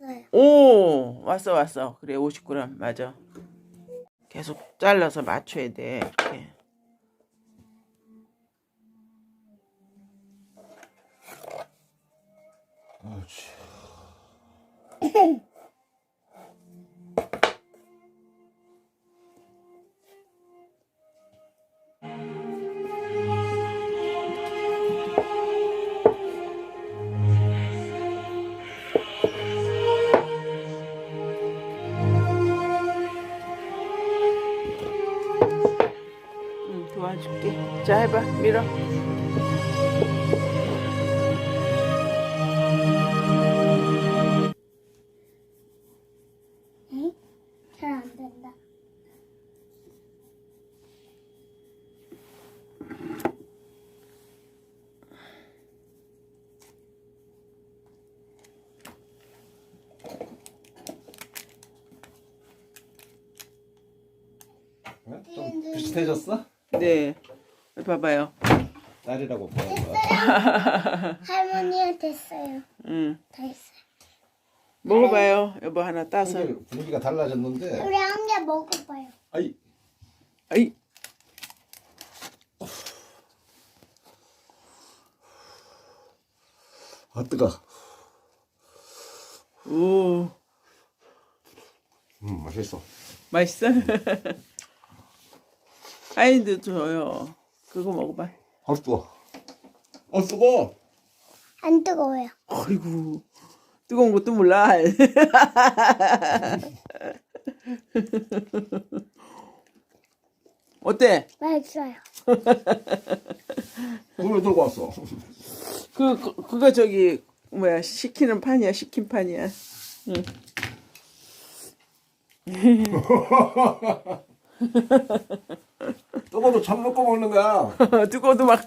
네. 오 왔어 왔어 그래 50g 맞아 계속 잘라서 맞춰야 돼 이렇게 그렇지. 응 도와줄게 자 해봐 밀어 잘 안 된다. 어? 좀 비슷해졌어? 네 봐봐요 딸이라고 보는 거야. 할머니가 됐어요. 응다 했어요. 먹어봐요 여보 하나 따서 분위기- 분위기가 달라졌는데. 우리 한 개 먹어봐요. 아이, 아이 아 뜨거. 오 음, 맛있어. 맛있어? 아이도 줘요 그거 먹어봐 아 뜨거. 아 뜨거. 안 뜨거워요. 아이고 뜨거운 것도 몰라 어때? 맛있어요. 물을 들고 왔어. 그, 그 그거 저기 뭐야 시키는 판이야 시킨 판이야 응. 뜨거도 참 먹고 먹는 거야. 뜨거워도 막